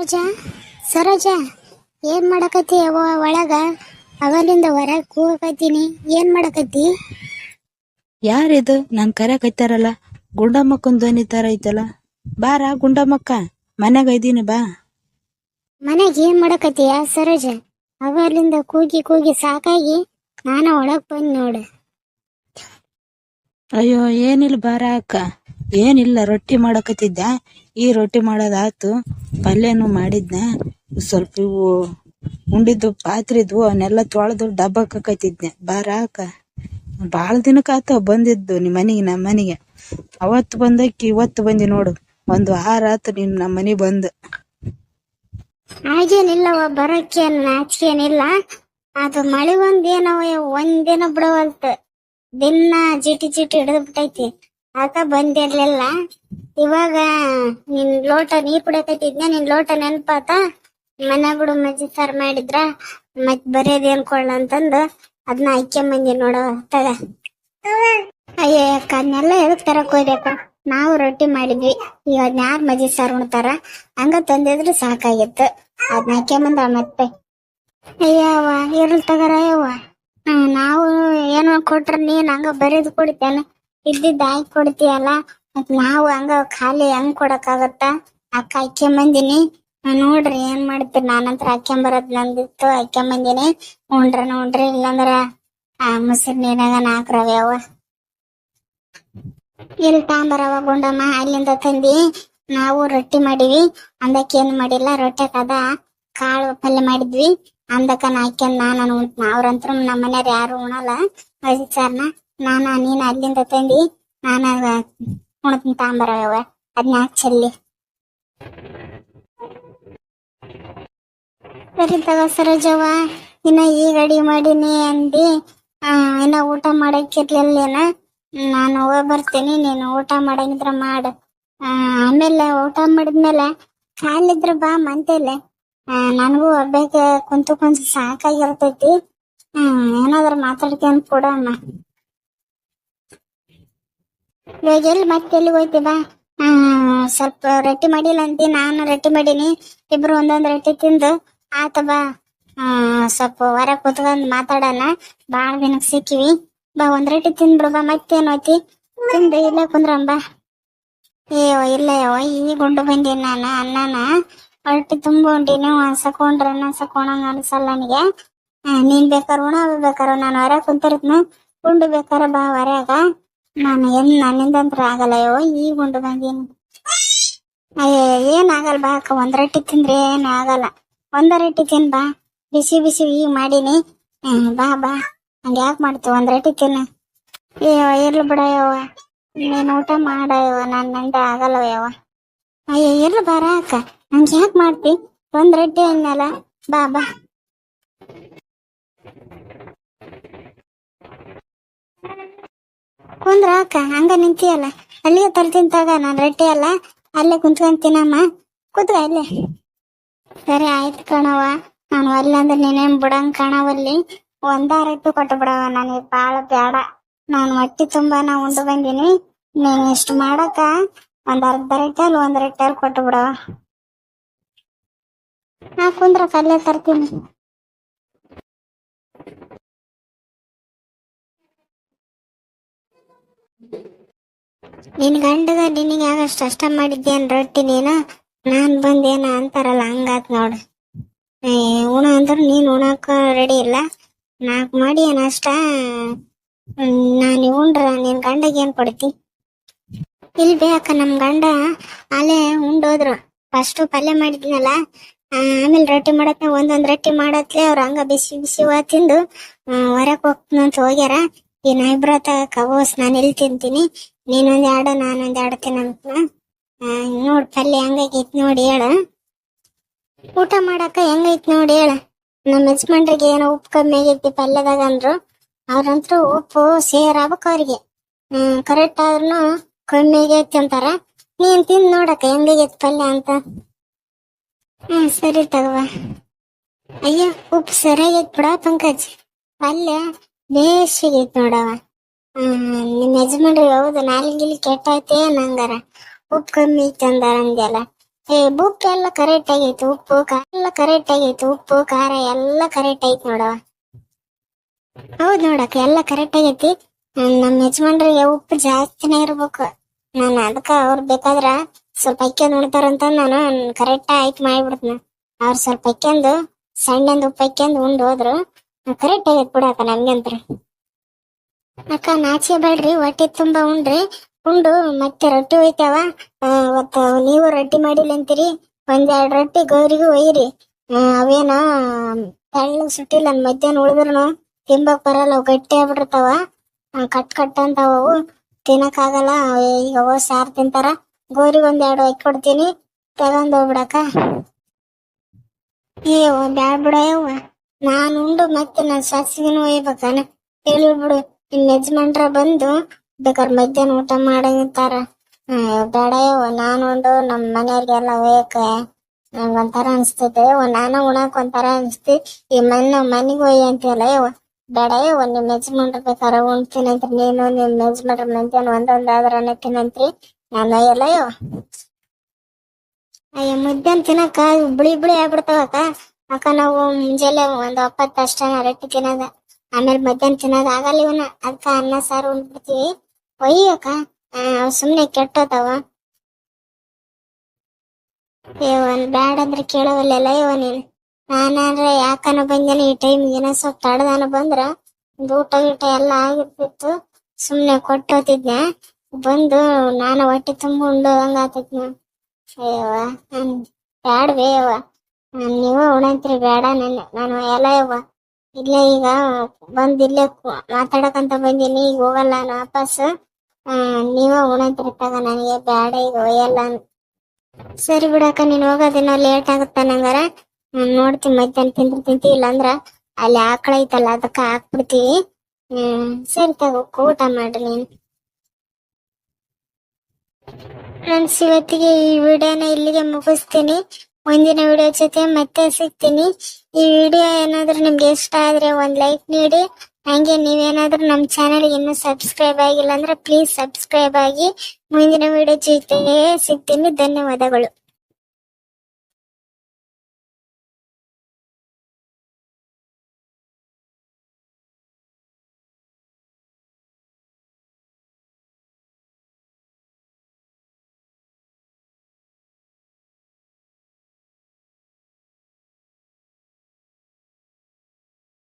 ಸರೋಜ? ಸರೋಜ ಏನ್ ಮಾಡಕತ್ತಿ ಅವ ಒಳಗ? ಅವಲಿಂದ ಹೊರಗೆ ಕೂಗಕತ್ತೀನಿ. ಏನ್ ಮಾಡಕತ್ತಿ? ಯಾರಿದು? ನಾನು ಕರೆಕತ್ತಾರಲ್ಲ ಗುಂಡಮ್ಮಕ್ಕನ್ ಧ್ವನಿ ತರ ಐತಲ್ಲ. ಬಾರ ಗುಂಡಮ್ಮಕ್ಕ ಮನ್ಯಾಗ ಇದೀನಿ ಬಾ. ಮನೆಗ್ ಏನ್ ಮಾಡಕತ್ತೀಯ ಸರೋಜ? ಅವಲಿಂದ ಕೂಗಿ ಕೂಗಿ ಸಾಕಾಗಿ ನಾನು ಒಳಗ್ ಬಂದ್ ನೋಡು. ಅಯ್ಯೋ ಏನಿಲ್ಲ ಬಾರ ಅಕ್ಕ? ಏನಿಲ್ಲ, ರೊಟ್ಟಿ ಮಾಡಕತ್ತಿದ್ದೆ. ಈ ರೊಟ್ಟಿ ಮಾಡೋದಾತು ಪಲ್ಯನು ಮಾಡಿದ್ನ. ಸ್ವಲ್ಪ ಇವು ಉಂಡಿದ್ದು ಪಾತ್ರೆ ಇದ್ವು ಅವನ್ನೆಲ್ಲ ತೊಳೆದು ಡಬ್ಬಕ್ ಹಾಕತ್ತಿದ್ನೆ. ಬಾರ ಅಕ್ಕ ಭಾಳ ದಿನಕ್ಕಾತ ಬಂದಿದ್ದು ನಿಮ್ಮ ಮನೆಗೆ ನಮ್ಮ ಮನೆಗೆ. ಅವತ್ತು ಬಂದಕ್ಕೆ ಇವತ್ತು ಬಂದಿ ನೋಡು. ಒಂದು ವಾರ ಆತು ನೀನು ನಮ್ಮ ಮನೆ ಬಂದು. ಹಾಗೇನಿಲ್ಲವ ಬರಕ್ಕೆ ನಾಚಿಕೇನಿಲ್ಲ ಅದು ಮಳೆ ಒಂದೇನವ ಒಂದಿನ ಬಿಡವಲ್ತು. ದಿನ ಜಿಟಿ ಜಿಟಿ ಹಿಡಿದು ಬಿಟ್ಟೈತಿ. ಆಗ ಬಂದಿರ್ಲಿಲ್ಲ. ಇವಾಗ ನಿನ್ ಲೋಟ ನೀರ್ ಕುಡಿಯಕತ್ತಿದ್ನ ನಿನ್ ಲೋಟ ನೆನ್ಪಾತ? ಮನೆ ಬಿಡು ಮಜ್ಜಿ ಸಾರ್ ಮಾಡಿದ್ರ ಮತ್ ಬರೇದ್ ಏನ್ಕೊಳ್ಳ ಅಂತಂದು ಅದನ್ನ ಹಾಕ್ಯಂಬಂದಿ ನೋಡೋ ತಗ. ಅಯ್ಯೋ ಅಕ್ಕ ಅದನ್ನೆಲ್ಲ ಎದಕ್ ತರಕ್ ಹೋಗ್ಬೇಕ? ನಾವು ರೊಟ್ಟಿ ಮಾಡಿದ್ವಿ. ಈಗ ಅದ್ನ ಯಾರ್ ಮಜ್ಜಿ ಸಾರ್ ಉಣ್ತಾರ? ಹಂಗ ತಂದಿದ್ರೆ ಸಾಕಾಗಿತ್ತು. ಅದನ್ನ ಹಾಕ್ಯಂಬಂದ ಮತ್ತೆ ಅಯ್ಯವ್ವ ಇರ್ಲಿ ತಗರ ಅಯ್ಯವ್ವ ನಾವು ಏನೋ ಕೊಟ್ರ ನೀನ್ ಹಂಗ ಬರೀದ್ ಕೊಡ್ತೇನ? ಇದ್ದಿದ್ದ ಹಾಕಿ ಕೊಡ್ತೀಯಲ್ಲ ಮತ್ ನಾವು ಹಂಗ ಖಾಲಿ ಹೆಂಗ್ ಕೊಡಕ್ಕಾಗತ್ತ? ಅಕ್ಕ ಹಾಕ್ಯಂಬಂದಿನಿ ನೋಡ್ರಿ ಏನ್ ಮಾಡ್ತೀರಿ? ನಾನಂತ್ರ ಹಾಕ್ಯಂಬರದ್ ನಂದಿತ್ತು ಹಾಕ್ಯಂಬಂದಿನಿ ಉಂಡ್ರ ನೋಡ್ರಿ, ಇಲ್ಲಂದ್ರ ಆ ಮುಸಿರ್ ನೀರಾಗ ನಾಕ್ರವ ಅವ. ಇಲ್ಲಿ ತಾಂಬರವ ಗುಂಡಮ್ಮ? ಅಲ್ಲಿಂದ ತಂದಿ ನಾವು ರೊಟ್ಟಿ ಮಾಡಿವಿ. ಅಂದಕ್ಕೆ ಏನ್ ಮಾಡಿಲ್ಲ, ರೊಟ್ಟಿ ಕದ ಕಾಳು ಪಲ್ಯ ಮಾಡಿದ್ವಿ. ಅಂದಕ್ಕ ನಾಕ್ಯಂದ್ ನಾನು ಅವ್ರಂತ್ರ ನಮ್ಮ ಮನೆಯವ್ರು ಯಾರು ಉಣಲ್ಲ ಸಾರ್ನ ನಾನ, ನೀನ್ ಅಲ್ಲಿಂದ ತಂದಿ, ನಾನ ಉಣ್ತೀನಿ ತಾಂಬರವ ಅದನ್ನ ಚೆಲ್ಲಿ. ಸರಿ ತಗೋ ಸರೋಜವ್ವ, ಇನ್ನ ಈಗ ಅಡಿ ಮಾಡೀನಿ ಅಂದಿ ಇನ್ನ ಊಟ ಮಾಡಕ್ಕಿರ್ಲಿಲ್ಲೇನ ನಾನು ಹೋಗಿ ಬರ್ತೀನಿ, ನೀನು ಊಟ ಮಾಡಂಗಿದ್ರ ಮಾಡ. ಆಮೇಲೆ ಊಟ ಮಾಡಿದ್ಮೇಲೆ ಕಾಲಿದ್ರ ಬಾ ಮಂತೇಲೆ. ನನಗೂ ಒಬ್ಬಕ್ಕೆ ಕುಂತು ಕುಂತು ಸಾಕಾಗಿರ್ತೈತಿ ಏನಾದ್ರ ಮಾತಾಡ್ಕೊಂಡ್ ಕೊಡಮ್ಮ. ಎಲ್ಲಿ ಮತ್ತೆ ಎಲ್ಲಿಗೆ ಹೋಯ್ತಿ ಬಾ? ಸ್ವಲ್ಪ ರೊಟ್ಟಿ ಮಾಡಿಲ್ಲ ಅಂತಿ ನಾನು ರೊಟ್ಟಿ ಮಾಡೀನಿ. ಇಬ್ರು ಒಂದೊಂದ್ ರೊಟ್ಟಿ ತಿಂದು, ಆತ ಬಾ. ಸ್ವಲ್ಪ ಹೊರ ಕುತ್ಕೊಂಡ್ ಮಾತಾಡೋಣ. ಬಾಳ ದಿನಕ್ಕೆ ಸಿಕ್ಕಿವಿ. ಬಾ, ಒಂದ್ ರೊಟ್ಟಿ ತಿಂದ್ಬಿಡು ಬಾ, ಮತ್ತೇನ್ ಹೋಯ್ತಿ? ತಿಂದು ಇಲ್ಲೇ ಕುಂದ್ರಂಬ ಅಯ್ಯೋ, ಇಲ್ಲ ಈಗ ಗುಂಡು ಬಂದೀನಿ ನಾನು, ಅನ್ನನ. ಹೊಟ್ಟೆ ತುಂಬ ಉಂಡಿನಿ ಅನ್ಸಕೊಂಡ್ರೆ ಅನ್ಸಕೊಂಡಂಗ ಅನ್ಸಲ್ಲ ನನಗೆ. ನೀನ್ ಬೇಕಾರ ಉಣ ಬೇಕಾರ ನಾನು ಹೊರಗೆ ಕುಂತಿರ್ತೀನಿ. ಉಂಡು ಬೇಕಾರ ಬಾ, ಹೊರ್ಯಾಗ. ನಾನು ಏನ್ ನನ್ನಿಂದಂತ್ರ ಆಗಲ್ಲ ಅಯ್ಯೋ ಈಗ ಉಂಡು ಬಂದೀನಿ ಅಯ್ಯ ಏನಾಗಲ್ಲ ಬಾ ಅಕ್ಕ ಒಂದ್ ರೊಟ್ಟಿ ತಿಂದ್ರೆ ಏನು ಆಗಲ್ಲ. ಒಂದ ರೊಟ್ಟಿ ತಿನ್ ಬಾ. ಬಿಸಿ ಬಿಸಿ ಈಗ ಮಾಡೀನಿ. ಬಾ ಬಾ. ಹಂಗ ಯಾಕೆ ಮಾಡ್ತೀವಿ ಒಂದ್ ರೊಟ್ಟಿ ತಿನ್ನ ಅಯ್ಯೋ ಇರ್ಲಿ ಬಿಡ ಯವ್ವ. ನೀನ್ ಊಟ ಮಾಡ ಯವ್ವ, ನನ್ ನಂದ ಆಗಲ್ಲ ಅಯ್ಯೋ, ಇರ್ಲಿ ಬಾರ ಅಕ್ಕ. ಹಂಗ ಯಾಕೆ ಮಾಡ್ತಿ? ಒಂದ್ ರೊಟ್ಟಿ ಅನ್ನಲ್ಲ. ಬಾ ಬಾ. ಕುಂದ್ರ ಅಕ್ಕ, ಹಂಗ ನಿಂತಿಯಲ್ಲ. ಅಲ್ಲಿಗೆ ತರ್ತೀನಿ ತಗ, ನಾನ್ ರೊಟ್ಟಿ ಅಲ್ಲ. ಅಲ್ಲೇ ಕುಂತ್ಕೊಂತೀನಮ್ಮ ಕುತ್ಕ ಅಲ್ಲೇ. ಸರಿ ಆಯ್ತು ಕಣವ ನಾನು ಅಲ್ಲ ಅಂದ್ರೆ ನೀನೇನ್ ಬಿಡಂಗ್ ಕಣವಲ್ಲಿ ಒಂದ ರೊಟ್ಟಿ ಕೊಟ್ಟು ಬಿಡವ ನನಗೆ ಬಾಳ ಬೇಡ ನಾನು ಹೊಟ್ಟಿ ತುಂಬಾ ನಾ ಉಂಡು ಬಂದೀನಿ. ನೀನ್ ಇಷ್ಟು ಮಾಡಕ ಒಂದ್ ಅರ್ಧ ರೊಟ್ಟಿ ಅಲ್ಲಿ ಒಂದ್ ರೊಟ್ಟಿ ಅಲ್ಲಿ ಕೊಟ್ಟು ಬಿಡವ ನಾ ಕುಂದ್ರ ಕಲ್ಲೇ ತರ್ತೀನಿ. ನಿನ್ ಗಂಡದ ನಿನಗೆ ಆಗಷ್ಟು ಅಷ್ಟ ಮಾಡಿದ್ದೇನ್ ರೊಟ್ಟಿ ನೀನು? ನಾನ್ ಬಂದೇನ ಅಂತಾರಲ್ಲ, ಹಂಗಾತ್ ನೋಡು. ಉಣ ಅಂದ್ರ ನೀನ್ ಉಣಾಕ ರೆಡಿ ಇಲ್ಲ. ನಾಕ್ ಮಾಡಿ ಏನ್ ಅಷ್ಟ? ನಾನು ಉಂಡ್ರ, ನಿನ್ ಗಂಡಗೆ ಏನ್ ಕೊಡ್ತಿ? ಇಲ್ ಬೇಕ ನಮ್ ಗಂಡ ಅಲ್ಲೇ ಉಂಡೋದ್ರು. ಫಸ್ಟ್ ಪಲ್ಯ ಮಾಡಿದ್ನಲ್ಲ ಆಮೇಲೆ ರೊಟ್ಟಿ ಮಾಡತ್ನ, ಒಂದೊಂದ್ ರೊಟ್ಟಿ ಮಾಡತ್ಲೆ ಅವ್ರ ಹಂಗ ಬಿಸಿ ಬಿಸಿ ತಿಂದು ಹೊರಕ್ ಅಂತ ಹೋಗ್ಯಾರ. ಈ ನೈಬ್ರತ ಕಬೋಸ್ ನಾನು ಇಲ್ಲಿ ತಿಂತೀನಿ, ನೀನೊಂದ್ ಎರಡು, ನಾನೊಂದು ಎರಡು ತಿನ್ನಂತ ನೋಡ್ ಪಲ್ಯ ಹೆಂಗೈತ್ ನೋಡಿ ಹೇಳ. ಊಟ ಮಾಡಾಕ ಹೆಂಗೈತ್ ನೋಡಿ ಹೇಳ. ನಮ್ಮ ಯಜಮಾನ್ರಿಗೆ ಏನೋ ಉಪ್ಪು ಕಮ್ಮಿ ಆಗೈತಿ ಪಲ್ಯದಾಗ ಅಂದ್ರು. ಅವ್ರಂತ್ರು ಉಪ್ಪು ಸೇರಾಬೇಕು ಅವ್ರಿಗೆ. ಹ್ಮ್ ಕರೆಕ್ಟ್ ಆದ್ರೂ ಕಮ್ಮಿ ಆಗೈತಿ ಅಂತಾರ. ನೀನ್ ತಿಂದ್ ನೋಡಕ್ಕ ಹೆಂಗಾಗೈತಿ ಪಲ್ಯ ಅಂತ. ಹ್ಮ್ ಸರಿ ತಗವ ಅಯ್ಯ, ಉಪ್ಪು ಸರಿಯಾಗೈತ್ ಬಿಡ ಪಂಕಜ್. ಪಲ್ಯ ಬೇಸಿಗೈತ್ ನೋಡವ ನಿಮ್ ಯಜಮಾನ್ರಿ ಹೌದು ನಾಲ್ಗಿಲಿ ಕೆಟ್ಟೈತೆ ನಂಗಾರ ಉಪ್ಪು ಕಮ್ಮಿ ಐತೆ ಅಂದಾರ ಅಂದ್ಯಲ್ಲ. ಏ ಬುಕ್ ಎಲ್ಲ ಕರೆಕ್ಟ್ ಆಗೈತಿ, ಉಪ್ಪು ಎಲ್ಲ ಕರೆಕ್ಟ್ ಆಗೈತಿ, ಉಪ್ಪು, ಖಾರ ಎಲ್ಲ ಕರೆಕ್ಟ್ ಐತಿ ನೋಡವ ಹೌದ್ ನೋಡಕ್ಕ ಎಲ್ಲ ಕರೆಕ್ಟ್ ಆಗೈತಿ. ನಮ್ ನಮ್ಮ ಯಜಮಾನ್ರಿಗೆ ಉಪ್ಪು ಜಾಸ್ತಿನೇ ಇರ್ಬೇಕು. ನಾನು ಅದಕ್ಕ ಅವ್ರು ಬೇಕಾದ್ರ ಸ್ವಲ್ಪ ಅಕ್ಕಿ ಉಣ್ತಾರಂತ ನಾನು ಕರೆಕ್ಟ್ ಆಯ್ತು ಮಾಡಿಬಿಡ್ತೀನಿ. ಅವ್ರು ಸ್ವಲ್ಪ ಅಕ್ಕಿಂದು ಸಣ್ಣಂದು ಉಪ್ಪು ಅಕ್ಕಿಂದು ಉಂಡು ಹೋದ್ರು. ಕರೆಕ್ಟ್ ಆಗೈತಿ ಬಿಡಕ್ಕ ನಮ್ಗಂತ್ರ ಅಕ್ಕ ನಾಚೆ ಬೇಡ್ರಿ ಹೊಟ್ಟೆ ತುಂಬಾ ಉಂಡ್ರಿ. ಉಂಡು ಮತ್ತೆ ರೊಟ್ಟಿ ಹೋಯ್ತಾವ. ಆ, ಅವತ್ತ ನೀವು ರೊಟ್ಟಿ ಮಾಡಿಲ್ಲ ಅಂತೀರಿ. ಒಂದೆರಡು ರೊಟ್ಟಿ ಗೌರಿಗೂ ಒಯ್ಯಿರಿ. ಅವೇನ ತೆಳ್ಳಗ್ ಸುಟ್ಟಿಲ್ಲ ಮಧ್ಯಾಹ್ನ ಉಳಿದ್ರು ತಿಂಬಕ್ ಬರಲ್ಲ ಅವು ಗಟ್ಟಿ ಆಗ್ಬಿಟ್ಟಿರ್ತಾವ ಕಟ್ ಕಟ್ ಅಂತಾವ ಅವು. ತಿನ್ನಕ್ ಆಗಲ್ಲ ಈಗ ಅವ ಸಾರ್ ತಿಂತಾರ. ಗೋರಿಗೆ ಒಂದೆರಡು ಒಯ್ಕ್ ಕೊಡ್ತೀನಿ. ತಗೊಂಡ್ ಹೋಗ್ಬಿಡಕ್ಕ ಏ ಬ್ಯಾಡ್ ಬಿಡ ನಾನ್ ಉಂಡು ಮತ್ತೆ ನನ್ನ ಸಾಸಿಗೆನೂ ಒಯ್ಬೇಕನ. ಹೇಳಿಬಿಡು ನಿನ್ನ ಯಜಮಾನ್ರ ಬಂದು ಬೇಕಾದ್ರೆ ಮಧ್ಯಾಹ್ನ ಊಟ ಮಾಡಂತಾರ. ಬೇಡ ಯವ್ವ ನಾನು ಉಂಡು ನಮ್ಮ ಮನೆಯವ್ರಿಗೆಲ್ಲ ಒಯ್ಯಕ ನಂಗೊಂಥರ ಅನ್ಸ್ತೈತೆ ಯವ್ವ, ನಾನು ಉಣಕ್ ಒಂಥರ ಅನ್ಸ್ತಿ. ಈ ಮನೆ, ಮನೆಗೆ ಒಯ್ಯ ಅಂತೀಯಲ್ಲ ಯವ್ವ. ಬೇಡ ಯವ್ವ, ನಿಮ್ ಯಜಮಾನ್ರ ಬೇಕಾದ್ರೆ ಉಣ್ತೀನಂತ್ರಿ ನೀನು ನಿಮ್ ಯಜಮಾನ್ರ ಮಧ್ಯಾಹ್ನ ಒಂದೊಂದ್ ಆದ್ರ ತಿನ್ನಂತ್ರಿ. ನಾನು ಒಯ್ಯಲ್ಲ ಯವ್ವ. ಅಯ್ಯ, ಮಧ್ಯಾಹ್ನ ತಿನ್ನಕ ಬಿಳಿ ಬಿಳಿ ಆಗ್ಬಿಡ್ತಾವಕ್ಕ. ಅಕ್ಕ, ನಾವು ಮುಂಜಾನೆ ಒಂದ್ ಒಪ್ಪತ್ತು ಅಷ್ಟ ರೊಟ್ಟಿ ತಿನ್ನೋದ. ಆಮೇಲೆ ಮಧ್ಯಾಹ್ನ ತಿನ್ನೋದ್ ಆಗಲ್ಲ ಇವನ. ಅದಕ್ಕ ಅನ್ನ, ಸಾರು ಉಂಡ್ಬಿಡ್ತೀವಿ ಒಯ್ಯಕ್ಕ ಸುಮ್ನೆ ಕೆಟ್ಟೋತಾವ. ಇವನ್ ಬ್ಯಾಡ ಅಂದ್ರೆ ಕೇಳವಲ್ಲ ಇವ ನೀನ್. ಅಂದ್ರೆ ಯಾಕನ ಬಂದೇನೆ ಈ ಟೈಮ್ ಏನೋ ಸ್ವಲ್ಪ ತಡದಾನ ಬಂದ್ರ ಊಟ ಗೀಟ ಎಲ್ಲ ಆಗಿರ್ತಿತ್ತು. ಸುಮ್ನೆ ಕೊಟ್ಟೋತಿದ್ದೆ. ಬಂದು ನಾನು ಹೊಟ್ಟೆ ತುಂಬ ಉಂಡೋದಂಗ ಅಯ್ಯವ್ವ ಬ್ಯಾಡ್ವೇ ನಾನ್ ನೀವ ಉಣಂತ್ರಿ, ಬೇಡ ನನ್ನ, ನಾನು ಎಲ್ಲ ಯವ್ವ ಇಲ್ಲೇ ಈಗ ಬಂದ್ ಇಲ್ಲೇ ಮಾತಾಡಕಂತ ಬಂದೀನಿ, ಈಗ ಹೋಗಲ್ಲ ನಾನು ವಾಪಸ್. ನೀವ ಉಣಂತ್ರಿ ತಗ, ನನಗೆ ಬೇಡ ಈಗ ಒಯ್ಯಲ್ಲ ಸರಿ ಬಿಡಕ್ಕ, ನೀನ್ ಹೋಗೋದಿನ ಲೇಟ್ ಆಗುತ್ತ ನಂಗಾರ? ನೋಡ್ತೀನಿ, ಮಧ್ಯಾಹ್ನ ತಿಂದ್ರ ತಿಂತಿ, ಇಲ್ಲಂದ್ರ ಅಲ್ಲಿ ಆಕಳ ಐತಲ್ಲ, ಅದಕ್ಕ ಹಾಕ್ಬಿಡ್ತೀವಿ ಹ್ಮ್, ಸರಿ ತಗೋ ಊಟ ಮಾಡ್ರಿ ನೀನು. ಫ್ರೆಂಡ್ಸ್, ಇವತ್ತಿಗೆ ಈ ವಿಡಿಯೋನ ಇಲ್ಲಿಗೆ ಮುಗಿಸ್ತೀನಿ. ಮುಂದಿನ ವಿಡಿಯೋ ಜೊತೆ ಮತ್ತೆ ಸಿಗ್ತೀನಿ. ಈ ವಿಡಿಯೋ ಏನಾದ್ರೂ ನಿಮ್ಗೆ ಇಷ್ಟ ಆದ್ರೆ ಒಂದ್ ಲೈಕ್ ನೀಡಿ. ಹಂಗೆ ನೀವೇನಾದ್ರೂ ನಮ್ಮ ಚಾನೆಲ್ ಇನ್ನೂ ಸಬ್ಸ್ಕ್ರೈಬ್ ಆಗಿಲ್ಲ ಅಂದ್ರೆ ಪ್ಲೀಸ್ ಸಬ್ಸ್ಕ್ರೈಬ್ ಆಗಿ ಮುಂದಿನ ವಿಡಿಯೋ ಜೊತೆ ಸಿಗ್ತೀನಿ. ಧನ್ಯವಾದಗಳು.